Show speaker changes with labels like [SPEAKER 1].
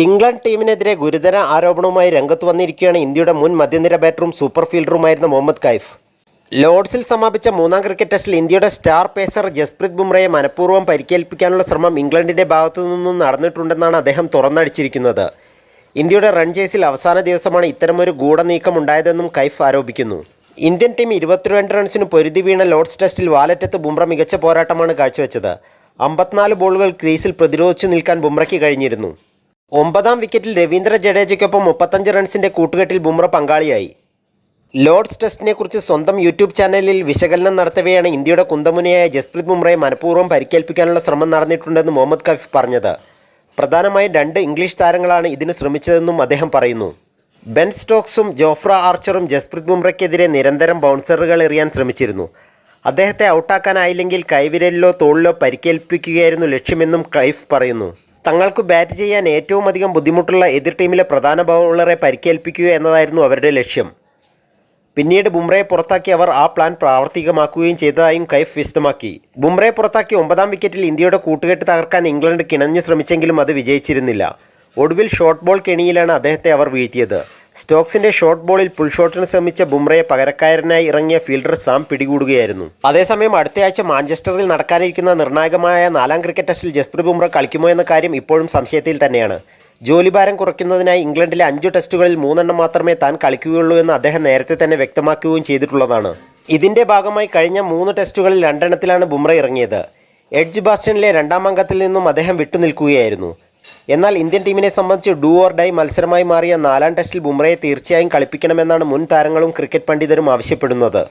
[SPEAKER 1] England ടീമിനെതിരെ ഗുരുതര ആരോപണവുമായി രംഗത്ത് വന്നിരിക്കുകയാണ് ഇന്ത്യയുടെ മുൻ മധ്യനിര ബാറ്ററും സൂപ്പർ ഫീൽഡറുമായിരുന്ന മുഹമ്മദ് കൈഫ്. ലോർഡ്സിൽ സമാപിച്ച മൂന്നാം ക്രിക്കറ്റ് ടെസ്റ്റിൽ ഇന്ത്യയുടെ സ്റ്റാർ പേസർ ജസ്പ്രീത് ബുംറയെ മനഃപൂർവം പരിക്കേൽപ്പിക്കാനുള്ള ശ്രമം ഇംഗ്ലണ്ടിന്റെ ഭാഗത്തു നിന്നും നടന്നിട്ടുണ്ടെന്നാണ് അദ്ദേഹം തുറന്നടിച്ചിരിക്കുന്നത്. ഇന്ത്യയുടെ റൺ ചേസിൽ അവസാന ദിവസമാണ് ഇത്തരമൊരു ഗൂഢനീക്കം ഉണ്ടായതെന്നും കൈഫ് ആരോപിക്കുന്നു. ഇന്ത്യൻ ടീം ഇരുപത്തിരണ്ട് റൺസിന് പൊരുതി വീണ ലോർഡ്സ് ടെസ്റ്റിൽ വാലറ്റത്ത് ബുംറ മികച്ച പോരാട്ടമാണ് കാഴ്ചവെച്ചത്. അമ്പത്തിനാല് ബോളുകൾ ക്രീസിൽ പ്രതിരോധിച്ചു നിൽക്കാൻ ബുംറയ്ക്ക് കഴിഞ്ഞിരുന്നു. ഒമ്പതാം വിക്കറ്റിൽ രവീന്ദ്ര ജഡേജയ്ക്കൊപ്പം മുപ്പത്തഞ്ച് റൺസിന്റെ കൂട്ടുകെട്ടിൽ ബുംറ പങ്കാളിയായി. ലോർഡ്സ് ടെസ്റ്റിനെക്കുറിച്ച് സ്വന്തം യൂട്യൂബ് ചാനലിൽ വിശകലനം നടത്തവെയാണ് ഇന്ത്യയുടെ കുന്തമുനയായ ജസ്പ്രീത് ബുംറയെ മനഃപൂർവം പരിക്കേൽപ്പിക്കാനുള്ള ശ്രമം നടന്നിട്ടുണ്ടെന്ന് മുഹമ്മദ് കഫീഫ് പറഞ്ഞത്. പ്രധാനമായും രണ്ട് ഇംഗ്ലീഷ് താരങ്ങളാണ് ഇതിന് ശ്രമിച്ചതെന്നും അദ്ദേഹം പറയുന്നു. ബെൻ സ്റ്റോക്സും ജോഫ്ര ആർച്ചറും ജസ്പ്രീത് ബുംറയ്ക്കെതിരെ നിരന്തരം ബൗൺസറുകൾ എറിയാൻ ശ്രമിച്ചിരുന്നു. അദ്ദേഹത്തെ ഔട്ടാക്കാനായില്ലെങ്കിൽ കൈവിരലിലോ തോളിലോ പരിക്കേൽപ്പിക്കുകയായിരുന്നു ലക്ഷ്യമെന്നും കൈഫ് പറയുന്നു. തങ്ങൾക്ക് ബാറ്റ് ചെയ്യാൻ ഏറ്റവും അധികം ബുദ്ധിമുട്ടുള്ള എതിർ ടീമിലെ പ്രധാന ബൗളറെ പരിക്കേൽപ്പിക്കുക എന്നതായിരുന്നു അവരുടെ ലക്ഷ്യം. പിന്നീട് ബുംറയെ പുറത്താക്കി അവർ ആ പ്ലാൻ പ്രാവർത്തികമാക്കുകയും ചെയ്തതായും കൈഫ് വിശദമാക്കി ബുംറയെ പുറത്താക്കി ഒമ്പതാം വിക്കറ്റിൽ ഇന്ത്യയുടെ കൂട്ടുകെട്ട് തകർക്കാൻ ഇംഗ്ലണ്ട് കിണഞ്ഞു ശ്രമിച്ചെങ്കിലും അത് വിജയിച്ചിരുന്നില്ല. ഒടുവിൽ ഷോർട്ട് ബോൾ കെണിയിലാണ് അദ്ദേഹത്തെ അവർ വീഴ്ത്തിയത്. സ്റ്റോക്സിന്റെ ഷോർട്ട് ബോളിൽ പുൾ ഷോട്ടിന് ശ്രമിച്ച ബുംറയെ പകരക്കാരനായി ഇറങ്ങിയ ഫീൽഡർ സാം പിടികൂടുകയായിരുന്നു. അതേസമയം അടുത്തയാഴ്ച മാഞ്ചസ്റ്ററിൽ നടക്കാനിരിക്കുന്ന നിർണായകമായ നാലാം ക്രിക്കറ്റ് ടെസ്റ്റിൽ ജസ്പ്രീത് ബുംറ കളിക്കുമോ എന്ന കാര്യം ഇപ്പോഴും സംശയത്തിൽ തന്നെയാണ്. ജോലിഭാരം കുറയ്ക്കുന്നതിനായി ഇംഗ്ലണ്ടിലെ അഞ്ചു ടെസ്റ്റുകളിൽ മൂന്നെണ്ണം മാത്രമേ താൻ കളിക്കുകയുള്ളൂ എന്ന് അദ്ദേഹം നേരത്തെ തന്നെ വ്യക്തമാക്കുകയും ചെയ്തിട്ടുള്ളതാണ്. ഇതിന്റെ ഭാഗമായി കഴിഞ്ഞ മൂന്ന് ടെസ്റ്റുകളിൽ രണ്ടെണ്ണത്തിലാണ് ബുംറ ഇറങ്ങിയത്. എഡ്ജ് ബാസ്റ്റണിലെ രണ്ടാം അംഗത്തിൽ നിന്നും അദ്ദേഹം വിട്ടുനിൽക്കുകയായിരുന്നു. എന്നാൽ ഇന്ത്യൻ ടീമിനെ സംബന്ധിച്ച് ഡൂ ഓർ ഡൈ മത്സരമായി മാറിയ നാലാം ടെസ്റ്റിൽ ബുംറയെ തീർച്ചയായും കളിപ്പിക്കണമെന്നാണ് മുൻ താരങ്ങളും ക്രിക്കറ്റ് പണ്ഡിതരും ആവശ്യപ്പെടുന്നത്.